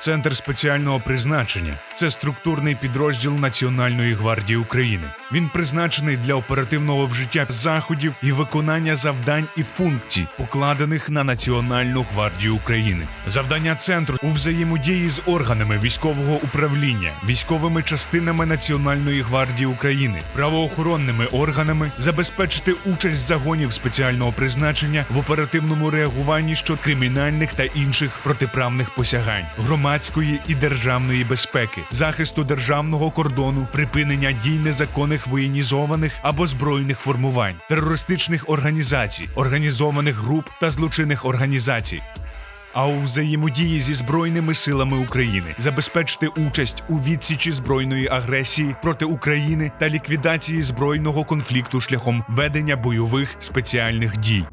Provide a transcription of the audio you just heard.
Центр спеціального призначення це структурний підрозділ Національної гвардії України. Він призначений для оперативного вжиття заходів і виконання завдань і функцій, покладених на Національну гвардію України. Завдання центру у взаємодії з органами військового управління, військовими частинами Національної гвардії України, правоохоронними органами забезпечити участь загонів спеціального призначення в оперативному реагуванні щодо кримінальних та інших протиправних посягань, громадської і державної безпеки, захисту державного кордону, припинення дій незаконних воєнізованих або збройних формувань, терористичних організацій, організованих груп та злочинних організацій. А у взаємодії зі збройними силами України забезпечити участь у відсічі збройної агресії проти України та ліквідації збройного конфлікту шляхом ведення бойових спеціальних дій.